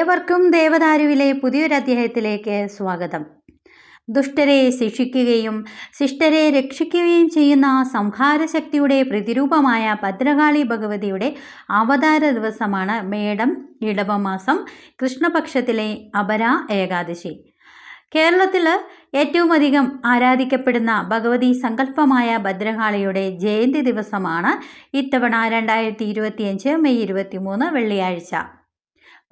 ഏവർക്കും ദേവദാരുവിലെ പുതിയൊരു അധ്യായത്തിലേക്ക് സ്വാഗതം. ദുഷ്ടരെ ശിക്ഷിക്കുകയും ശിഷ്ടരെ രക്ഷിക്കുകയും ചെയ്യുന്ന സംഹാരശക്തിയുടെ പ്രതിരൂപമായ ഭദ്രകാളി ഭഗവതിയുടെ അവതാര ദിവസമാണ് മേടം ഇടവമാസം കൃഷ്ണപക്ഷത്തിലെ അപര ഏകാദശി. കേരളത്തിൽ ഏറ്റവും അധികം ആരാധിക്കപ്പെടുന്ന ഭഗവതി സങ്കല്പമായ ഭദ്രകാളിയുടെ ജയന്തി ദിവസമാണ് ഇത്തവണ രണ്ടായിരത്തി ഇരുപത്തിയഞ്ച് മെയ് ഇരുപത്തിമൂന്ന് വെള്ളിയാഴ്ച.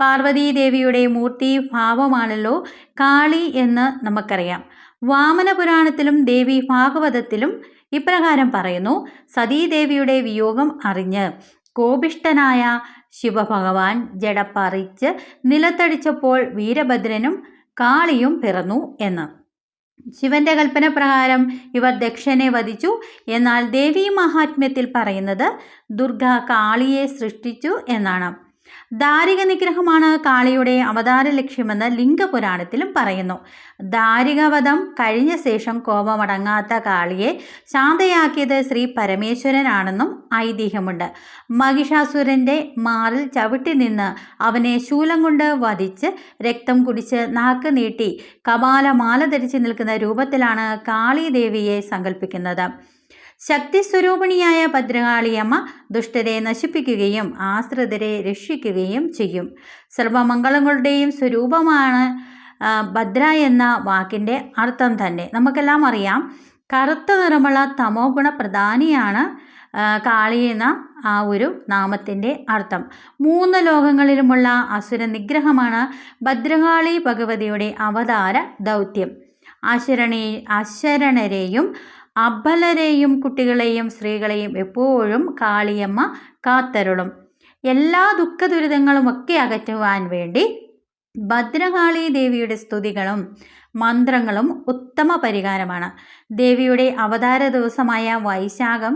പാർവതീ ദേവിയുടെ മൂർത്തി ഭാവമാണല്ലോ കാളി എന്ന് നമുക്കറിയാം. വാമന പുരാണത്തിലും ദേവി ഭാഗവതത്തിലും ഇപ്രകാരം പറയുന്നു സതീദേവിയുടെ വിയോഗം അറിഞ്ഞ് കോപിഷ്ടനായ ശിവഭഗവാൻ ജടപ്പറിച്ച് നിലത്തടിച്ചപ്പോൾ വീരഭദ്രനും കാളിയും പിറന്നു എന്ന്. ശിവന്റെ കൽപ്പന പ്രകാരം ഇവർ ദക്ഷനെ വധിച്ചു. എന്നാൽ ദേവി മഹാത്മ്യത്തിൽ പറയുന്നത് ദുർഗ കാളിയെ സൃഷ്ടിച്ചു എന്നാണ്. ദാരിക നിഗ്രഹമാണ് കാളിയുടെ അവതാര ലക്ഷ്യമെന്ന് ലിംഗപുരാണത്തിലും പറയുന്നു. ദാരികവധം കഴിഞ്ഞ ശേഷം കോപമടങ്ങാത്ത കാളിയെ ശാന്തയാക്കിയത് ശ്രീ പരമേശ്വരനാണെന്നും ഐതിഹ്യമുണ്ട്. മഹിഷാസുരന്റെ മാറിൽ ചവിട്ടി നിന്ന് അവനെ ശൂലം കൊണ്ട് വധിച്ച് രക്തം കുടിച്ച് നാക്ക് നീട്ടി കപാലമാല ധരിച്ച് നിൽക്കുന്ന രൂപത്തിലാണ് കാളിദേവിയെ സങ്കല്പിക്കുന്നത് ശക്തിസ്വരൂപിണിയായ ഭദ്രകാളിയമ്മ ദുഷ്ടരെ നശിപ്പിക്കുകയും ആശ്രിതരെ രക്ഷിക്കുകയും ചെയ്യും. സർവമംഗളങ്ങളുടെയും സ്വരൂപമാണ് ഭദ്ര എന്ന വാക്കിന്റെ അർത്ഥം തന്നെ. നമുക്കെല്ലാം അറിയാം കറുത്ത നിറമുള്ള തമോ ഗുണ പ്രധാനിയാണ് കാളി എന്ന ആ ഒരു നാമത്തിന്റെ അർത്ഥം. മൂന്ന് ലോകങ്ങളിലുമുള്ള അസുര നിഗ്രഹമാണ് ഭദ്രകാളി ഭഗവതിയുടെ അവതാര ദൗത്യം. അശരണി അശരണരെയും അബലരെയും കുട്ടികളെയും സ്ത്രീകളെയും എപ്പോഴും കാളിയമ്മ കാത്തരുളും. എല്ലാ ദുഃഖ ദുരിതങ്ങളുമൊക്കെ അകറ്റുവാൻ വേണ്ടി ഭദ്രകാളി ദേവിയുടെ സ്തുതികളും മന്ത്രങ്ങളും ഉത്തമ പരിഹാരമാണ്. ദേവിയുടെ അവതാര ദിവസമായ വൈശാഖം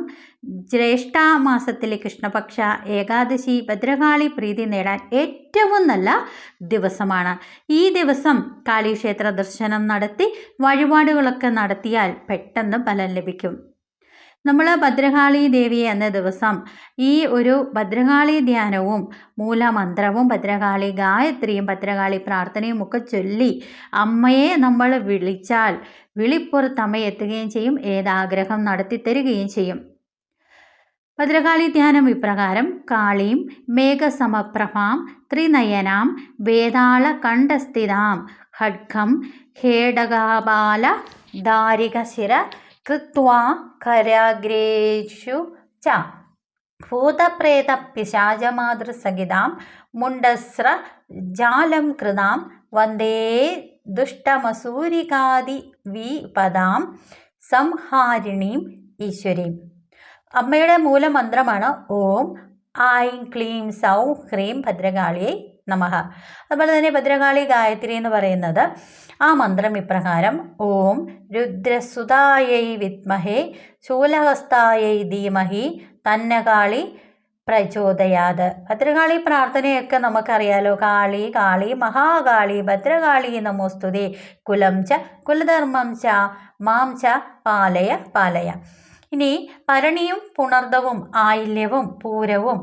ജ്യേഷ്ഠ മാസത്തിലെ കൃഷ്ണപക്ഷ ഏകാദശി ഭദ്രകാളി പ്രീതി നേടാൻ ഏറ്റവും നല്ല ദിവസമാണ്. ഈ ദിവസം കാളീക്ഷേത്ര ദർശനം നടത്തി വഴിപാടുകളൊക്കെ നടത്തിയാൽ പെട്ടെന്ന് ഫലം ലഭിക്കും. നമ്മൾ ഭദ്രകാളി ദേവിയെ എന്ന ദിവസം ഈ ഒരു ഭദ്രകാളി ധ്യാനവും മൂലമന്ത്രവും ഭദ്രകാളി ഗായത്രിയും ഭദ്രകാളി പ്രാർത്ഥനയും ഒക്കെ ചൊല്ലി അമ്മയെ നമ്മൾ വിളിച്ചാൽ വിളിപ്പുറത്ത് അമ്മ എത്തുകയും ചെയ്യും ഏതാഗ്രഹം നടത്തിത്തരികയും ചെയ്യും. ഭദ്രകാളി ധ്യാനം ഇപ്രകാരം കാളീം മേഘസമപ്രഭാം ത്രിനയനാം വേതാള കണ്ഠസ്ഥിതാം ഖഡ്ഗം ഖേടകാബാല ദാരികശിര കൃത്വാ കരാഗ്രേഷു ച ഭൂതപ്രേത പിശാചമാതൃസഹിതാം മുണ്ടസ്ര ജാലം കൃതാം വന്ദേ ദുഷ്ടമസൂരികാദി വിപദാം സംഹാരിണീം ഈശ്വരീം അമ്മയുടെ മൂലമന്ത്രമാണ് ഓം ഐം ക്ലീം സൗ ഹ്രീം ഭദ്രകാളിയെ നമഃ. അതുപോലെ തന്നെ ഭദ്രകാളി ഗായത്രി എന്ന് പറയുന്നത് ആ മന്ത്രം ഇപ്രകാരം ഓം രുദ്രസുതായൈ വിത്മഹേ ശൂലഹസ്തായൈ ധീമഹി തന്നകാളി പ്രചോദയാത്. ഭദ്രകാളി പ്രാർത്ഥനയൊക്കെ നമുക്കറിയാലോ കാളി കാളി മഹാകാളി ഭദ്രകാളി നമോസ്തുതി കുലം ച കുലധർമ്മം ച മാം ച പാലയ പാലയ. ഇനി ഭരണിയും പുണർദവും ആയില്യവും പൂരവും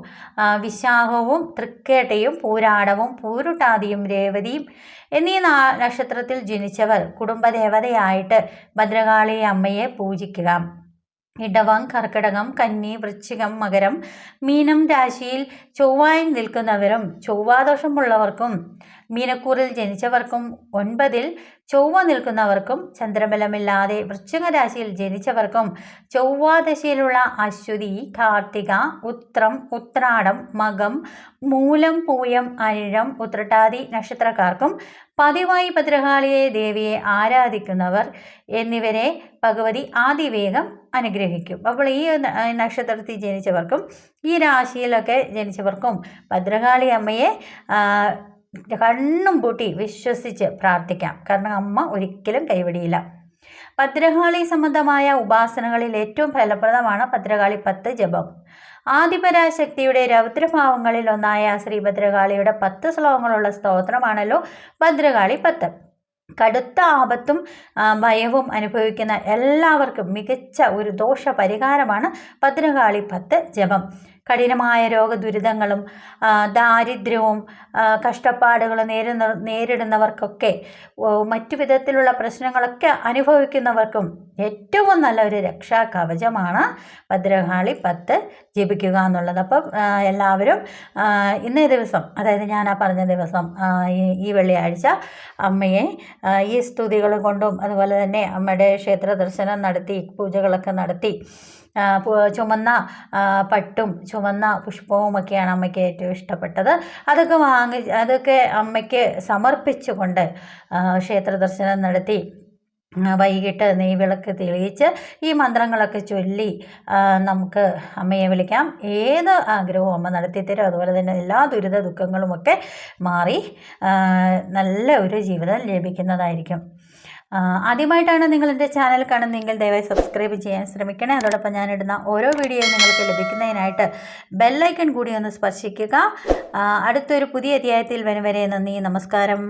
വിശാഖവും തൃക്കേട്ടയും പൂരാടവും പൂരുട്ടാതിയും രേവതിയും എന്നീ നക്ഷത്രത്തിൽ ജനിച്ചവർ കുടുംബദേവതയായിട്ട് ഭദ്രകാളി അമ്മയെ പൂജിക്കുക. ഇടവം കർക്കിടകം കന്നി വൃശ്ചികം മകരം മീനം രാശിയിൽ ചൊവ്വായി നിൽക്കുന്നവരും ചൊവ്വാദോഷമുള്ളവർക്കും മീനക്കൂറിൽ ജനിച്ചവർക്കും ഒൻപതിൽ ചൊവ്വ നിൽക്കുന്നവർക്കും ചന്ദ്രബലമില്ലാതെ വൃശ്ചികരാശിയിൽ ജനിച്ചവർക്കും ചൊവ്വാദശയിലുള്ള അശ്വതി കാർത്തിക ഉത്രം ഉത്രാടം മകം മൂലം പൂയം അനിഴം ഉത്രട്ടാതി നക്ഷത്രക്കാർക്കും പതിവായി ഭദ്രകാളിയെ ദേവിയെ ആരാധിക്കുന്നവർ എന്നിവരെ ഭഗവതി ആദിവേഗം അനുഗ്രഹിക്കും. അപ്പോൾ ഈ നക്ഷത്രത്തിൽ ജനിച്ചവർക്കും ഈ രാശിയിലൊക്കെ ജനിച്ചവർക്കും ഭദ്രകാളി അമ്മയെ കണ്ണും പൂട്ടി വിശ്വസിച്ച് പ്രാർത്ഥിക്കാം. കാരണം അമ്മ ഒരിക്കലും കൈവിടിയില്ല. ഭദ്രകാളി സംബന്ധമായ ഉപാസനകളിൽ ഏറ്റവും ഫലപ്രദമാണ് ഭദ്രകാളി പത്ത് ജപം. ആദിപരാശക്തിയുടെ രൗദ്രഭാവങ്ങളിൽ ഒന്നായ ശ്രീ ഭദ്രകാളിയുടെ പത്ത് ശ്ലോകങ്ങളുള്ള സ്തോത്രമാണല്ലോ ഭദ്രകാളി പത്ത്. കടുത്ത ആപത്തും ഭയവും അനുഭവിക്കുന്ന എല്ലാവർക്കും മികച്ച ഒരു ദോഷ പരിഹാരമാണ് ഭദ്രകാളി പത്ത് ജപം. കഠിനമായ രോഗദുരിതങ്ങളും ദാരിദ്ര്യവും കഷ്ടപ്പാടുകളും നേരിടുന്ന നേരിടുന്നവർക്കൊക്കെ മറ്റു വിധത്തിലുള്ള പ്രശ്നങ്ങളൊക്കെ അനുഭവിക്കുന്നവർക്കും ഏറ്റവും നല്ല ഒരു രക്ഷാ കവചമാണ് ഭദ്രകാളി പത്ത് ജപിക്കുക എന്നുള്ളത്. അപ്പം എല്ലാവരും ഇന്നേ ദിവസം അതായത് ഞാൻ ആ പറഞ്ഞ ദിവസം ഈ വെള്ളിയാഴ്ച അമ്മയെ ഈ സ്തുതികൾ കൊണ്ടും അതുപോലെ തന്നെ അമ്മയുടെ ക്ഷേത്ര ദർശനം നടത്തി പൂജകളൊക്കെ നടത്തി ചുമന്ന പട്ടും ചുമന്ന പുഷ്പവും ഒക്കെയാണ് അമ്മയ്ക്ക് ഏറ്റവും ഇഷ്ടപ്പെട്ടത്. അതൊക്കെ വാങ്ങി അതൊക്കെ അമ്മയ്ക്ക് സമർപ്പിച്ചുകൊണ്ട് ക്ഷേത്ര ദർശനം നടത്തി വൈകിട്ട് നെയ്വിളക്ക് തെളിയിച്ച് ഈ മന്ത്രങ്ങളൊക്കെ ചൊല്ലി നമുക്ക് അമ്മയെ വിളിക്കാം. ഏത് ആഗ്രഹവും അമ്മ നടത്തിത്തരും. അതുപോലെ തന്നെ എല്ലാ ദുരിത ദുഃഖങ്ങളുമൊക്കെ മാറി നല്ല ഒരു ജീവിതം ലഭിക്കുന്നതായിരിക്കും. ആദ്യമായിട്ടാണ് നിങ്ങൾ എന്റെ ചാനൽ കാണുന്നതെങ്കിൽ ദയവായി സബ്സ്ക്രൈബ് ചെയ്യാൻ ശ്രമിക്കണേ. അതോടൊപ്പം ഞാനിടുന്ന ഓരോ വീഡിയോയും നിങ്ങൾക്ക് ലഭിക്കുന്നതിനായിട്ട് ബെല്ലൈക്കൺ കൂടി ഒന്ന് സ്പർശിക്കുക. അടുത്തൊരു പുതിയ അധ്യായത്തിൽ വരും വരെ നന്ദി നമസ്കാരം.